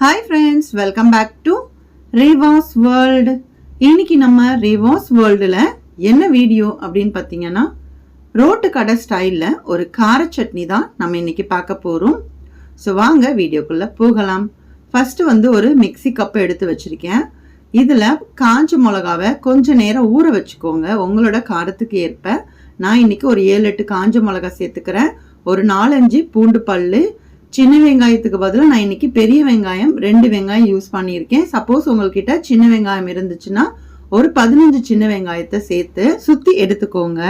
Hi friends welcome back to Reva's world இன்னைக்கு நம்ம ரேவாஸ் வேர்ல்டில் என்ன வீடியோ அப்படின்னு பார்த்தீங்கன்னா ரோட்டு கடை ஸ்டைலில் ஒரு கார சட்னி தான் நம்ம இன்னைக்கு பார்க்க போகிறோம் ஸோ வாங்க வீடியோக்குள்ளே போகலாம். ஃபஸ்ட்டு வந்து ஒரு மிக்ஸி கப்பை எடுத்து வச்சுருக்கேன். இதில் காஞ்ச மிளகாவை கொஞ்சம் நேரம் ஊற வச்சுக்கோங்க. உங்களோட காரத்துக்கு ஏற்ப. நான் இன்னைக்கு ஒரு ஏழு எட்டு காஞ்ச மிளகா சேர்த்துக்கிறேன். ஒரு நாலஞ்சு பூண்டு பல்லு சின்ன வெங்காயத்துக்கு பதிலாக நான் இன்னைக்கு பெரிய வெங்காயம் ரெண்டு வெங்காயம் யூஸ் பண்ணியிருக்கேன். சப்போஸ் உங்கள்கிட்ட சின்ன வெங்காயம் இருந்துச்சுன்னா ஒரு பதினஞ்சு சின்ன வெங்காயத்தை சேர்த்து சுற்றி எடுத்துக்கோங்க.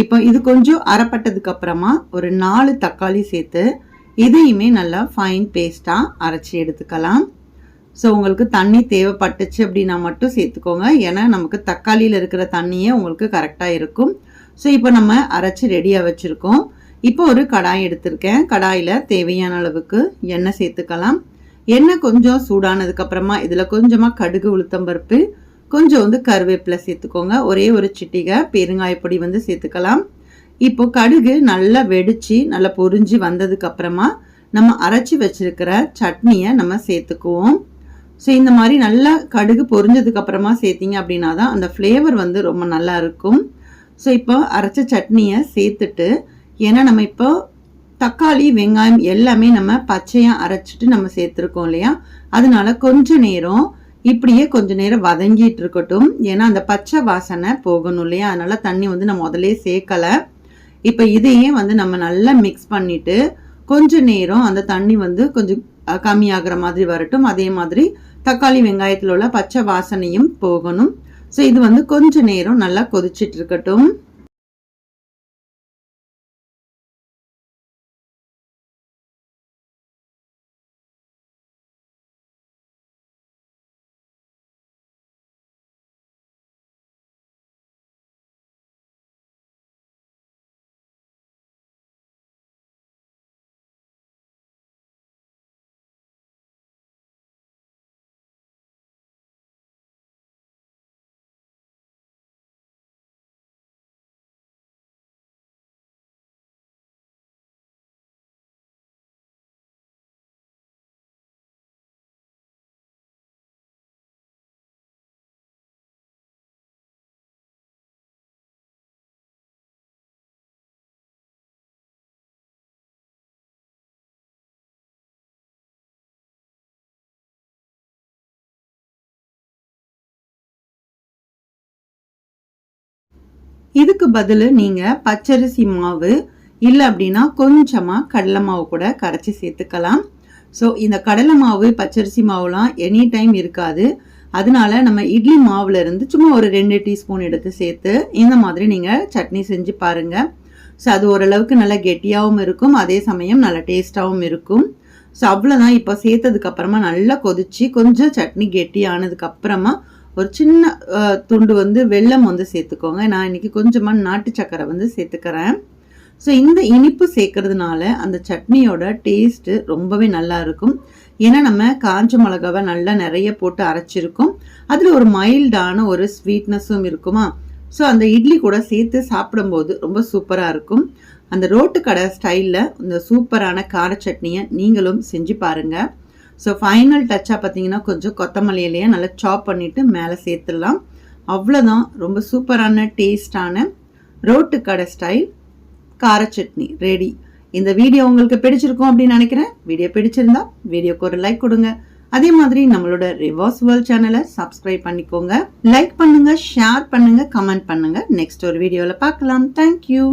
இப்போ இது கொஞ்சம் அரைப்பட்டதுக்கு அப்புறமா ஒரு நாலு தக்காளி சேர்த்து இதையுமே நல்லா ஃபைன் பேஸ்ட்டாக அரைச்சி எடுத்துக்கலாம். ஸோ உங்களுக்கு தண்ணி தேவைப்பட்டுச்சு அப்படின்னா மட்டும் சேர்த்துக்கோங்க. ஏன்னா நமக்கு தக்காளியில் இருக்கிற தண்ணியே உங்களுக்கு கரெக்டாக இருக்கும். ஸோ இப்போ நம்ம அரைச்சி ரெடியாக வச்சுருக்கோம். இப்போ ஒரு கடாய் எடுத்திருக்கேன். கடாயில் தேவையான அளவுக்கு எண்ணெய் சேர்த்துக்கலாம். எண்ணெய் கொஞ்சம் சூடானதுக்கப்புறமா இதில் கொஞ்சமாக கடுகு உளுத்தம்பருப்பு கொஞ்சம் வந்து கருவேப்பிலை சேர்த்துக்கோங்க. ஒரே ஒரு சிட்டிகை பெருங்காயப்பொடி வந்து சேர்த்துக்கலாம். இப்போ கடுகு நல்லா வெடிச்சு நல்லா பொறிஞ்சு வந்ததுக்கப்புறமா நம்ம அரைச்சி வச்சிருக்கிற சட்னியை நம்ம சேர்த்துக்குவோம். ஸோ இந்த மாதிரி நல்லா கடுகு பொரிஞ்சதுக்கு அப்புறமா சேர்த்திங்க அப்படின்னா தான் அந்த ஃப்ளேவர் வந்து ரொம்ப நல்லா இருக்கும். ஸோ இப்போ அரைச்ச சட்னியை சேர்த்துட்டு ஏன்னா நம்ம இப்போ தக்காளி வெங்காயம் எல்லாமே நம்ம பச்சையாக அரைச்சிட்டு நம்ம சேர்த்துருக்கோம் இல்லையா? அதனால கொஞ்ச நேரம் இப்படியே கொஞ்ச நேரம் வதங்கிட்டு இருக்கட்டும். ஏன்னா அந்த பச்சை வாசனை போகணும் இல்லையா? அதனால தண்ணி வந்து நம்ம முதலே சேர்க்கலை. இப்போ இதையே வந்து நம்ம நல்லா மிக்ஸ் பண்ணிட்டு கொஞ்ச நேரம் அந்த தண்ணி வந்து கொஞ்சம் கம்மியாகிற மாதிரி வரட்டும். அதே மாதிரி தக்காளி வெங்காயத்தில் உள்ள பச்சை வாசனையும் போகணும். ஸோ இது வந்து கொஞ்ச நேரம் நல்லா கொதிச்சிட்டு இருக்கட்டும். இதுக்கு பதில் நீங்கள் பச்சரிசி மாவு இல்லை அப்படின்னா கொஞ்சமாக கடலை மாவு கூட கரைச்சி சேர்த்துக்கலாம். ஸோ இந்த கடலை மாவு பச்சரிசி மாவுலாம் எனி டைம் இருக்காது. அதனால நம்ம இட்லி மாவுல இருந்து சும்மா ஒரு ரெண்டு டீஸ்பூன் எடுத்து சேர்த்து இந்த மாதிரி நீங்கள் சட்னி செஞ்சு பாருங்கள் ஸோ அது ஓரளவுக்கு நல்லா கெட்டியாகவும் இருக்கும். அதே சமயம் நல்லா டேஸ்ட்டாகவும் இருக்கும். ஸோ அவ்வளோதான் இப்போ சேர்த்ததுக்கப்புறமா நல்லா கொதிச்சு கொஞ்சம் சட்னி கெட்டி ஆனதுக்கப்புறமா ஒரு சின்ன துண்டு வந்து வெல்லம் வந்து சேர்த்துக்கோங்க. நான் இன்னைக்கு கொஞ்சமாக நாட்டு சக்கரை வந்து சேர்த்துக்கிறேன். ஸோ இந்த இனிப்பு சேர்க்கறதுனால அந்த சட்னியோட டேஸ்ட்டு ரொம்பவே நல்லா இருக்கும். ஏன்னா நம்ம காஞ்ச மிளகாவை நல்லா நிறைய போட்டு அரைச்சிருக்கோம். அதில் ஒரு மைல்டான ஒரு ஸ்வீட்னஸும் இருக்குமா? ஸோ அந்த இட்லி கூட சேர்த்து சாப்பிடும்போது ரொம்ப சூப்பராக இருக்கும். அந்த ரோட்டு கடை ஸ்டைலில் இந்த சூப்பரான கார சட்னியை நீங்களும் செஞ்சு பாருங்கள் ஸோ ஃபைனல் டச்சாக பார்த்தீங்கன்னா கொஞ்சம் கொத்தமல்லி நல்லா சாப் பண்ணிவிட்டு மேலே சேர்த்துடலாம். அவ்வளோதான் ரொம்ப சூப்பரான டேஸ்டான ரோட்டு கடை ஸ்டைல் கார சட்னி ரெடி இந்த வீடியோ உங்களுக்கு பிடிச்சிருக்கும் அப்படின்னு நினைக்கிறேன். வீடியோ பிடிச்சிருந்தா வீடியோக்கு ஒரு லைக் கொடுங்க. அதே மாதிரி நம்மளோட ரிவர்ஸ் வேர்ல்ட் சேனலை சப்ஸ்கிரைப் பண்ணிக்கோங்க. லைக் பண்ணுங்க ஷேர் பண்ணுங்க கமெண்ட் பண்ணுங்க. நெக்ஸ்ட் ஒரு வீடியோவில் பார்க்கலாம். தேங்க்யூ